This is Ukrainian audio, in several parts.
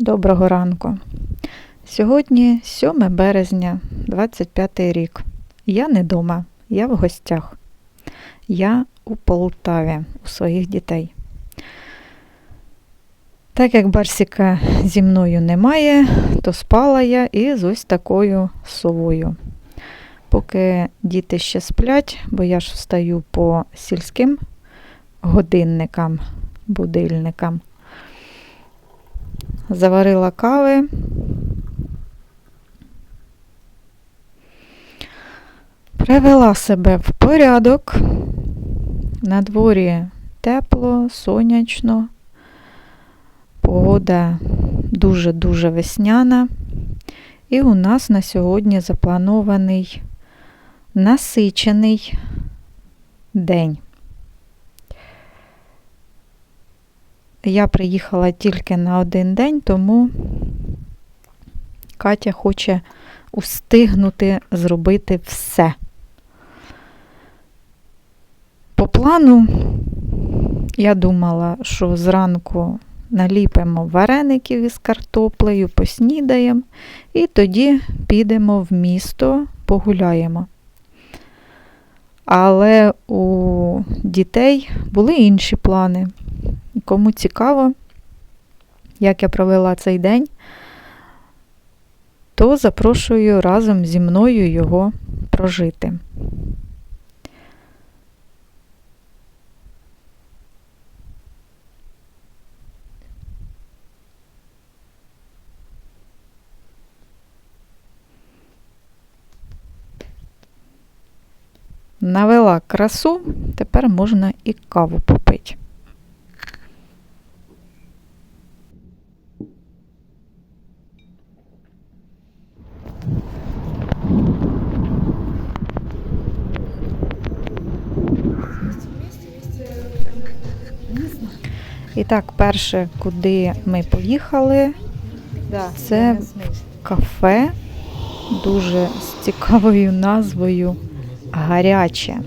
Доброго ранку. Сьогодні 7 березня, 25 рік. Я не вдома, я в гостях. Я у Полтаві у своїх дітей. Так як Барсіка зі мною немає, то спала я із ось такою совою. Поки діти ще сплять, бо я ж встаю по сільським годинникам, будильникам. Заварила кави. Привела себе в порядок. На дворі тепло, сонячно. Погода дуже-дуже весняна. І у нас на сьогодні запланований насичений день. Я приїхала тільки на один день, тому Катя хоче устигнути зробити все. По плану я думала, що зранку наліпимо вареників із картоплею, поснідаємо, і тоді підемо в місто, погуляємо. Але у дітей були інші плани. Кому цікаво, як я провела цей день, то запрошую разом зі мною його прожити. Навела красу, тепер можна і каву попити. І так, перше, куди ми поїхали, це кафе дуже з цікавою назвою Гаряче.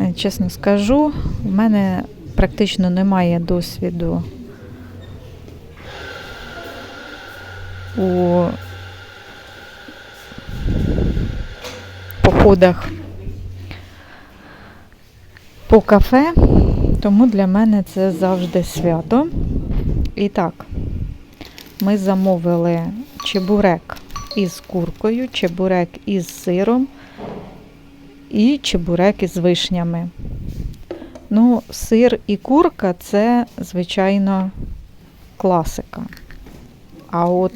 Е, Чесно скажу, в мене практично немає досвіду у походах по кафе, тому для мене це завжди свято. І так, ми замовили чебурек із куркою, чебурек із сиром і чебурек із вишнями. Ну, сир і курка це, звичайно, класика. А от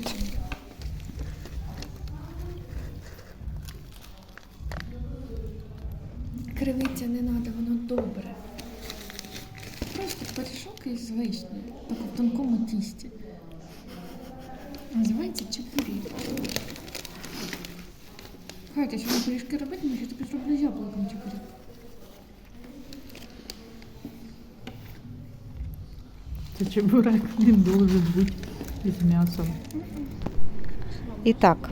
Кривиться не треба, воно добре. Просто пиріжок із вишні, тільки в тонкому тісті. Називається чепурі. Катя, що ми пиріжки робити, я тобі зроблю з яблуком чепурі. Це чебурек він должен бути із м'ясом. і так,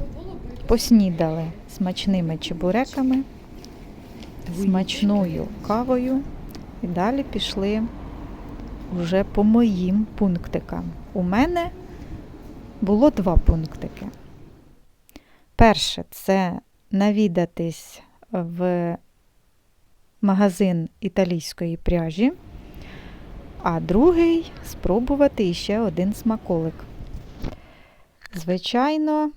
поснідали смачними чебуреками, смачною кавою. І далі пішли вже по моїм пунктикам. У мене було два пунктики. Перше це навідатись в магазин італійської пряжі, а другий спробувати іще один смаколик. Звичайно,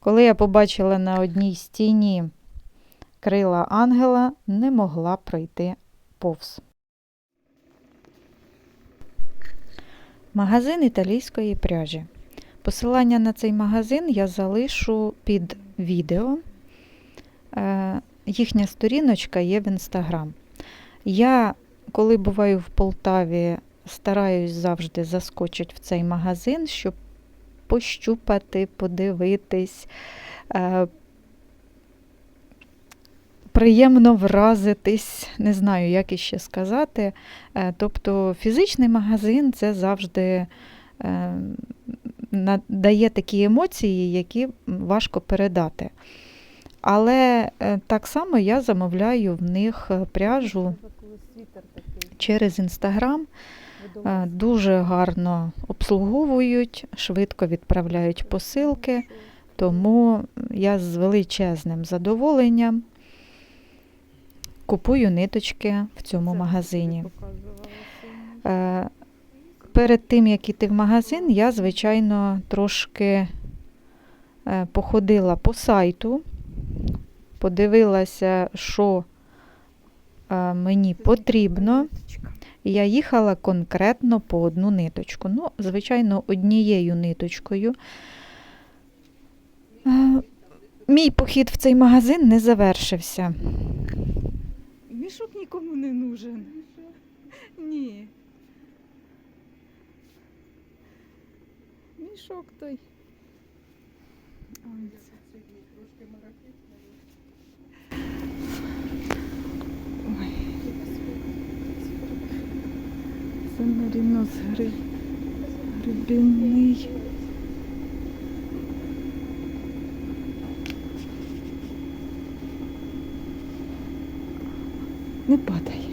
коли я побачила на одній стіні крила ангела, не могла пройти повз. Магазин італійської пряжі. Посилання на цей магазин я залишу під відео. Е, Їхня сторіночка є в інстаграм. Я, коли буваю в Полтаві, стараюсь завжди заскочити в цей магазин, щоб пощупати, подивитись, е, приємно вразитись, не знаю, як іще сказати. Е, Тобто фізичний магазин це завжди дає такі емоції, які важко передати. Але е, так само я замовляю в них е, пряжу через інстаграм. Е, Дуже гарно обслуговують, швидко відправляють посилки, тому я з величезним задоволенням купую ниточки в цьому магазині. Перед тим, як іти в магазин, я, звичайно, трошки е, походила по сайту, подивилася, що е, мені потрібно. Я їхала конкретно по одну ниточку. Ну, звичайно, однією ниточкою. Е, Мій похід в цей магазин не завершився. Мішок нікому не нужен. Ні. Мішок той. Ой, це- Ой. Це мерінос гри... грибінний. Не падай.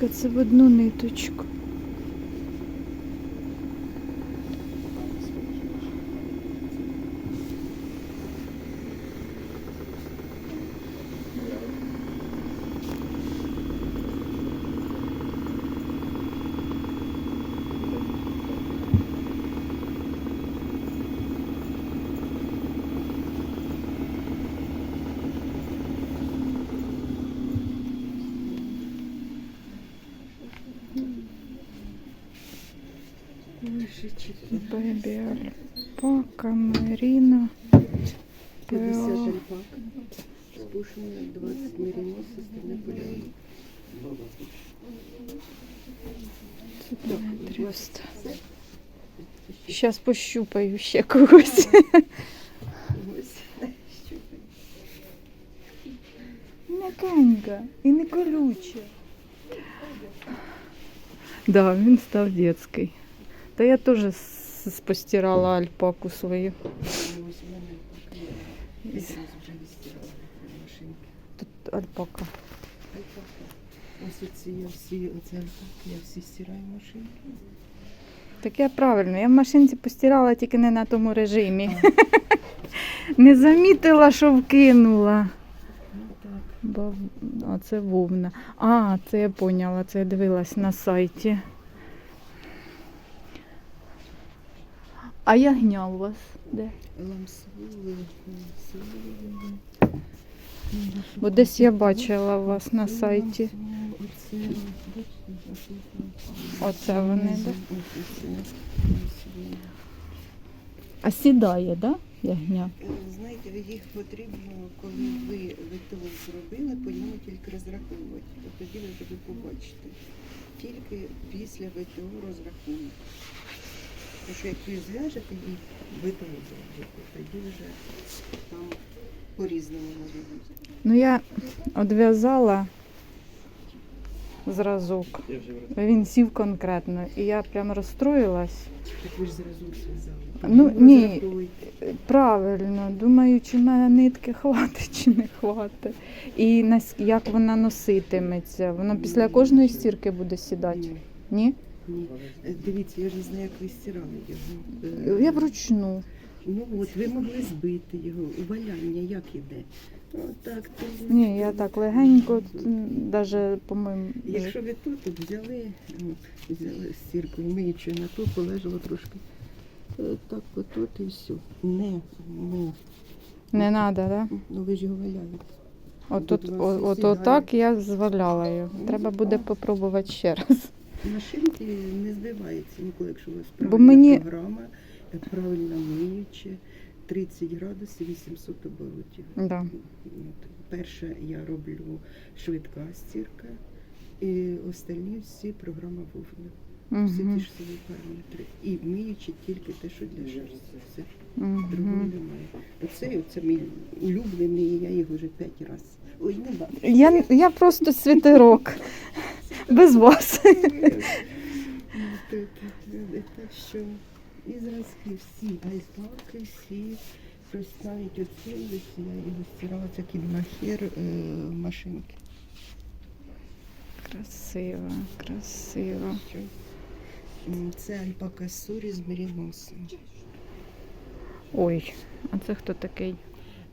Ниточка, це в одну ниточку. Бебі альпака, меріна. 50 Пео. альпак, спушено 20 меринос, остальное полено. Трюст. Сейчас пощупаю ще когось. Ось. М'якенька і не колюча. Да, він став детський. Та я теж спостирала альпаку свою. Тут альпака. Ось оці я всі, стираю машинки. Так я правильно, я в машинці постирала тільки не на тому режимі. Не замітила, що вкинула. Ну. А це вовна. А, це я поняла, це я дивилась на сайті. А ягня у вас де? Ламсвули. Бо десь я бачила у вас на сайті. Оце, вони. Ламсвули. А сідає, да? Ягня? Знаєте, їх потрібно, коли ви ВТО зробили, по ньому тільки розраховувати. Тоді ви побачите. Тільки після ВТО розрахунок. Що як ви зв'яжете і ВТО тоді вже там по-різному. Ну я одв'язала зразок. Він сів конкретно. І я прям розстроїлась. Так ви ж зразу зв'язали. Ну, ні. Правильно, думаю, чи в мене нитки хватить, чи не хватить. І нас- як вона носитиметься. Воно після кожної стірки буде сідати. Ні, Ні? Е, Дивіться, я ж не знаю, як ви стирали його. Е, Я вручну. Ну от, ви могли збити його. Уваляння як іде? Отак, то Ні, я так легенько, навіть, по-моєму, Якщо ви тут от взяли, ну, взяли стірку і миючою на ту, полежало трошки. е, Так, отут і все. Не, не. не треба, да? Ну ви ж його валяєте. От, от, у от, от так я зваляла його. Треба буде попробувати ще раз. Машинки не збивається ніколи, якщо у вас Бо правильна мені- програма, е, правильно миюче, 30 градусів 800 оборотів. Да. От. Перше я роблю швидка стірка, і остальні всі програма вовна. Всі Угу. ті ж самі параметри. І вміючи тільки те, що для шерсті. Все. Другого Угу. немає. Оце, оце мій улюблений, я його вже п'ять разів. Ой, не. Я, я просто світерок. Без вас. Так що і зразки всі, айспалки, всі Тобто навіть ось я його стирала, кідмахер е, машинки. Красиво, красиво. Це альпака сурі з меріносом. Ой, а це хто такий?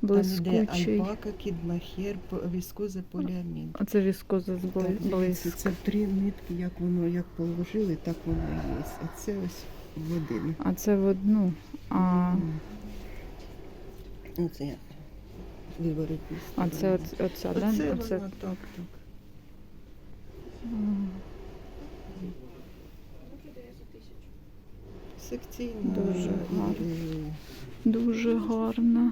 Там іде Блискучий. альпака, кідмахер, по- віскоза, поліамід. Оце віскоза з Так, бли- дивіться, блиск. Це три нитки, як воно як положили, так воно і є. А це ось в один. А це в одну. А, Оце я а це оц- оця, да? Оце Оце. воно так, так. М, Секційна. Дуже гарно. і- Дуже гарно.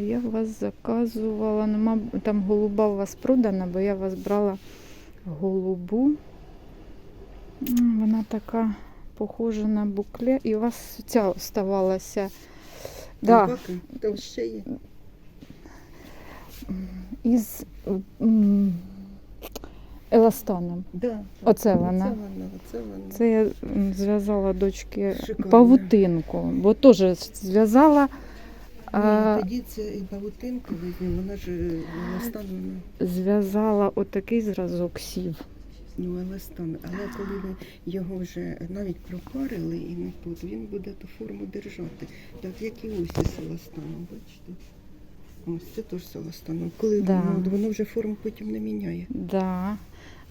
А я у вас заказувала, ну, мабуть, там голуба у вас продана, бо я у вас брала голубу. Вона така похожа на букле. І у вас ця оставалася. Да, Там ще є. із еластаном. Да. Оце Оце вона. вона, оце вона. Це я зв'язала дочки Шикарно. павутинку, бо теж зв'язала. А, тоді це і павутинка візьме, вона ж е, еластанована. зв'язала отакий зразок сів. Ну, еластан. Але коли ви його вже навіть пропарили і не тут, він буде ту форму держати. Так як і ось із еластаном, бачите? Ось це теж з еластаном. Коли Да. воно, воно вже форму потім не міняє. Да.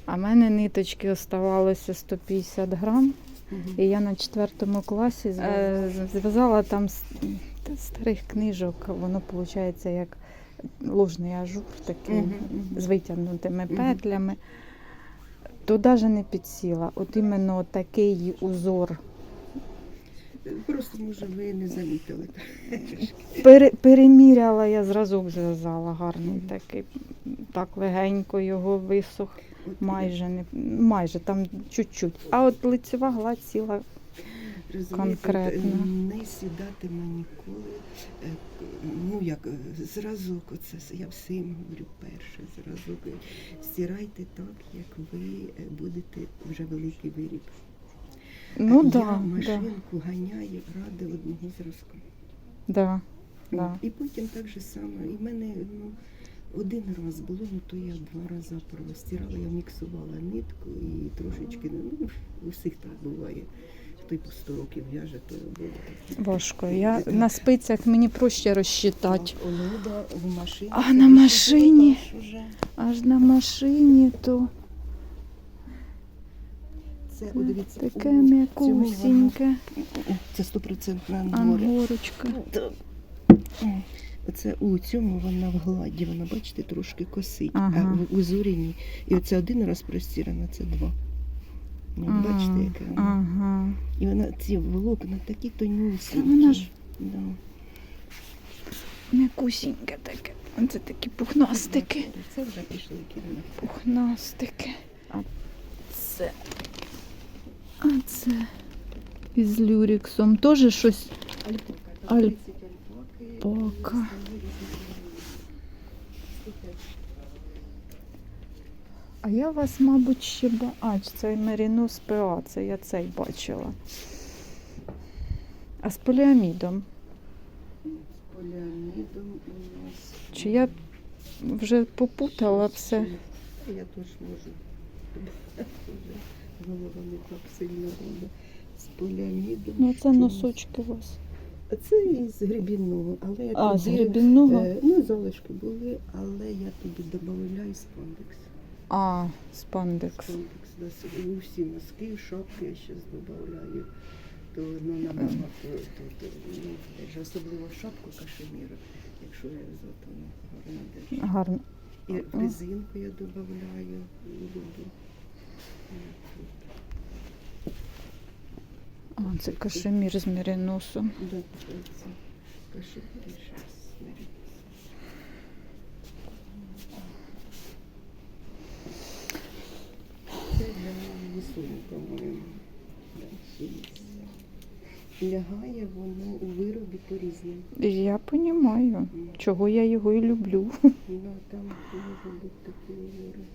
А в мене ниточки оставалося 150 грам, і я на четвертому класі з- е, зв'язала там старих книжок, воно виходить як ложний ажур такий Мгм, мгм. з витягнутими Мгм. петлями. То навіть не підсіла. От іменно такий узор Просто, може, ви не замітили. Пере, переміряла, я зразок зв'язала гарний такий. Так легенько його висох, майже не майже там чуть-чуть. А от лицева гладь сіла. Розумієте, конкретно. Не сідатиме ніколи. е, Ну як е, зразок, оце я всім говорю перше зразок. е, Стирайте так, як ви е, будете вже великий виріб. Ну я да, да, машинку ганяю ради одного зразка. да, да. І потім так же само. І в мене ну, один раз було, ну то я два рази простирала, я міксувала нитку і трошечки, ну, у всіх так буває. По 100 років в'яже, то буде. Важко. Я на спицях мені проще розчитати. А, ну, в машині. А на машині? Аж на машині то Це, о, дивіться, таке цьому м'якусіньке. воно- Це стопроцентна море. Ангорочка. Так. Оце у цьому вона в гладі, вона, бачите, трошки косить, Ага. а в узорінні. І оце один раз простірано, це два. Ну, Ага, бачите, яке воно. Ага. І вона ці волокна такі тонюсінькі. Та вона ж- Да. М'якусіньке таке. Оце такі пухнастики. Це вже пішли кілька. Пухнастики. А це. А це із люріксом. Теж щось. Аль- Пока. А я вас, мабуть, ще ба... А, це Мерінос ПА, це я цей бачила. А з поліамідом. З Поліамідом у нас. Чи я вже попутала все? Я теж можу. Голова не так сильно буде. З поліамідом. Ну, це носочки у вас. А Це із грибінного, але я А, з туди, грибінного? е, ну, залишки були, але я тобі додаю спандекс. А, спандекс. Спандекс, да, с- у всі носки, шапки я ще додаю. То ну, набагато, то, то, ну, особливо шапку кашеміра, якщо я то ну, гарно держу. Гарно. І резинку я додаю, люблю. А, це кашемір з меріносом. Да, це кашемір зараз. Це для висунь, по-моєму. Є. Лягає воно у виробі по-різному. Я розумію, чого я його і люблю. Ну, там може бути такі вироби.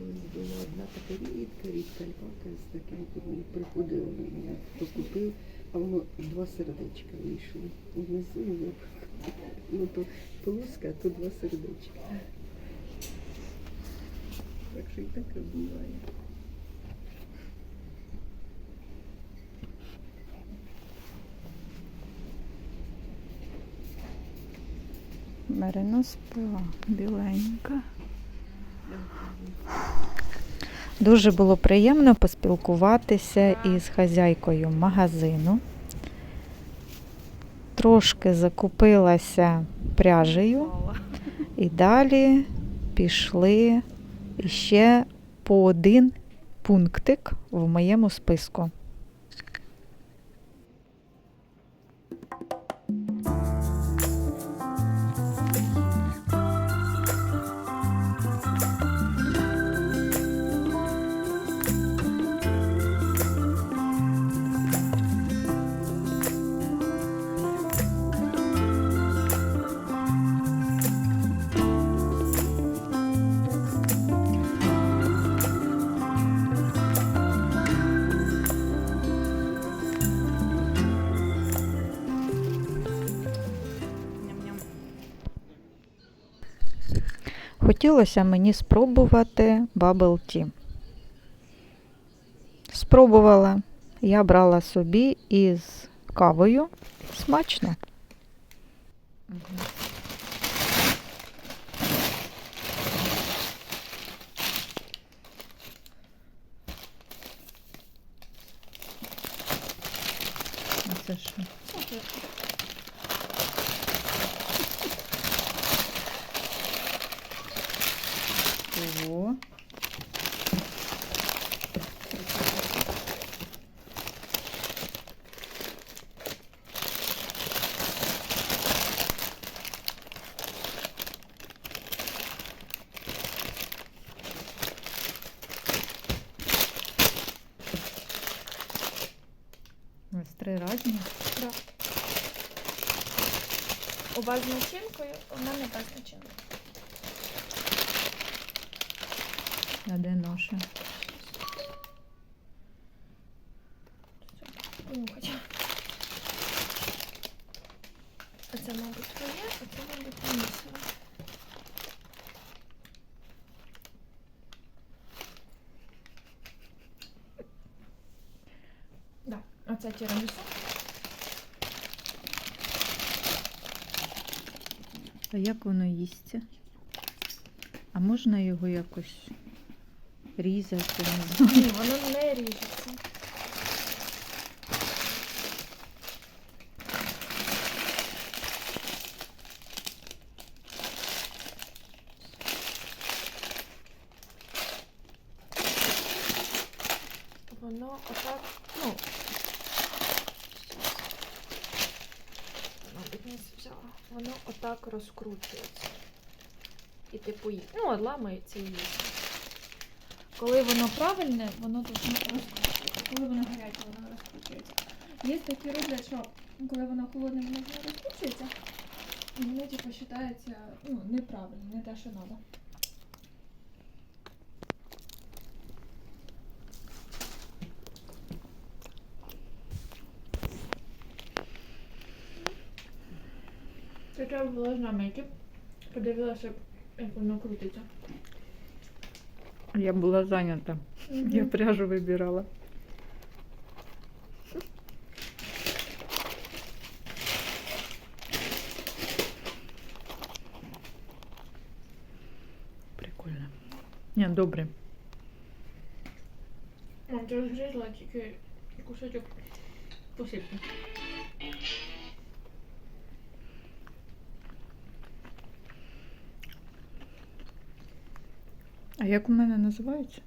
колись була одна така рідка, рідка альпака з таким. Приходив, ну, хто купив, а воно два сердечка вийшло. Внизу ну то полоска, а то два сердечка. Так що і таке буває. Мерино спила біленька. Дуже було приємно поспілкуватися із хазяйкою магазину. Трошки закупилася пряжею і далі пішли ще по один пунктик в моєму списку. Хотілося мені спробувати Bubble Tea. Спробувала. Я брала собі із кавою. Смачно. А це що? Ого. Ось три разні. Да. У вас начинкою, у мене без начинки. А де наша? Понюхать. Оце, мабуть, твоє, а це, мабуть, Денисове. Да, оце тірамісу. А як воно їсться? А можна його якось різати? Ні, воно не ріжеться. Воно отак, ну. Мабуть, не взяла. Воно отак розкручується. І типу, ну, ламається їсть. Коли воно правильне, воно должно розкручуватися. Коли воно гаряче, воно розкручується. Є такі роблять, що коли воно холодне, воно не розкручується. І воно типу вважається ну, неправильно, не те, що треба. Треба було знамити. Подивилася, як воно крутиться. Я була зайнята. Я пряжу вибирала. Прикольно. Ні, добре. Мам, ти розгрізла тільки кусочок посипки. А як у мене називається?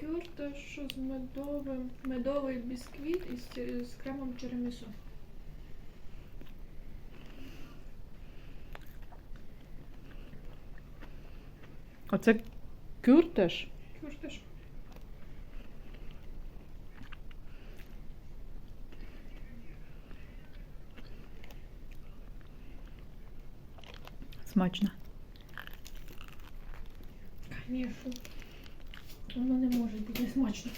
Кюрташ з медовим, медовий бісквіт із, з кремом черемісу. Оце кюртеш? Кюрташ. Смачно. Мішу. Воно не може бути смачно.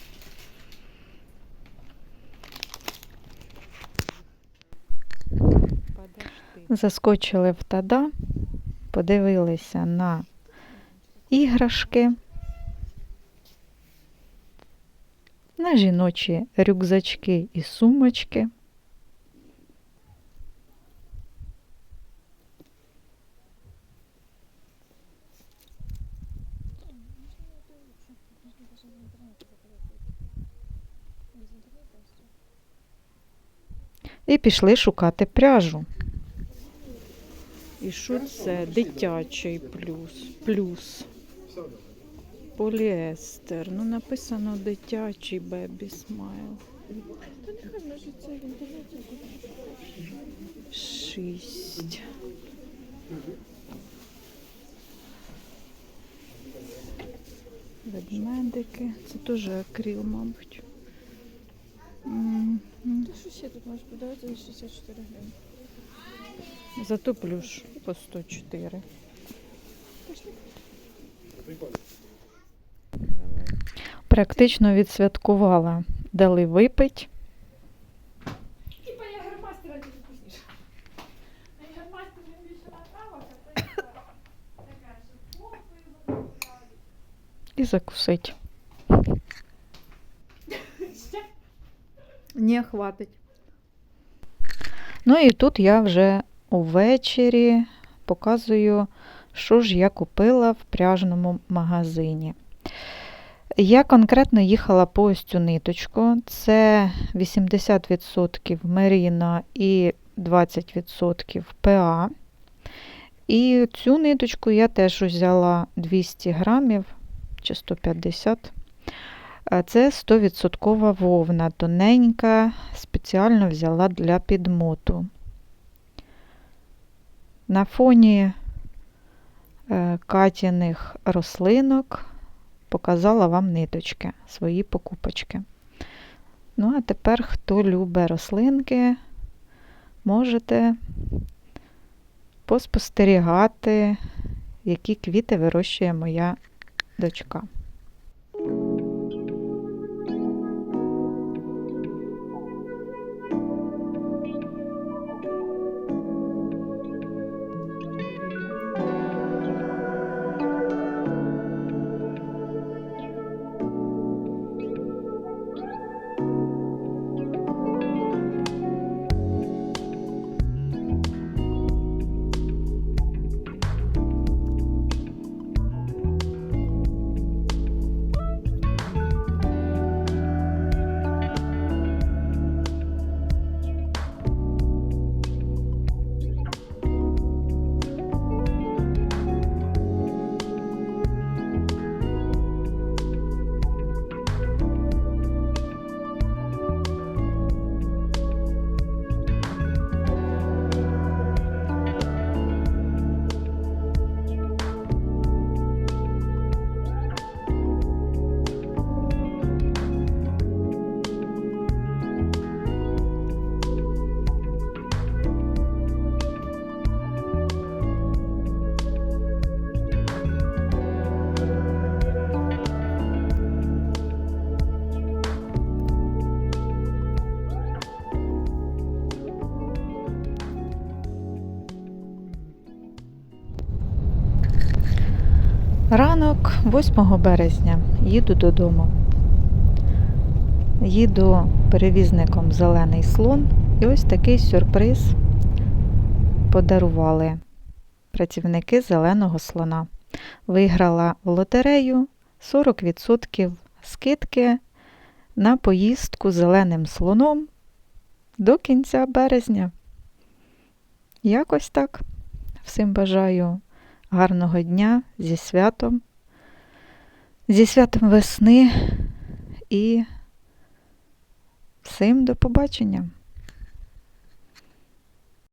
Заскочили в тада, подивилися на іграшки, на жіночі рюкзачки і сумочки. І пішли шукати пряжу. І що це? Дитячий плюс. Плюс. Поліестер. Ну, написано дитячий бебі смайл. Шість. Ведмедики. Це теж акрил, мабуть. Мгм. Що ще тут можеш подавати за 64 гривні? Зато плюш по 104. Практично відсвяткувала. Дали випить. Типа я громастера тільки вкусніше. Я громастер він більше направився, то я така, що попою і закусить. Не хватить. Ну і тут я вже увечері показую, що ж я купила в пряжному магазині. Я конкретно їхала по ось цю ниточку. Це 80% меріна і 20% ПА. І цю ниточку я теж взяла 200 грамів чи 150 Е, Це 100% вовна, тоненька, спеціально взяла для підмоту. На фоні е, катяних рослинок показала вам ниточки, свої покупочки. Ну, а тепер, хто любить рослинки, можете поспостерігати, які квіти вирощує моя дочка. Ранок 8 березня їду додому. Їду перевізником Зелений слон, і ось такий сюрприз подарували працівники зеленого слона. Виграла в лотерею 40% скидки на поїздку зеленим слоном до кінця березня. Якось так. Всім бажаю гарного дня зі святом, зі святом весни і всім до побачення!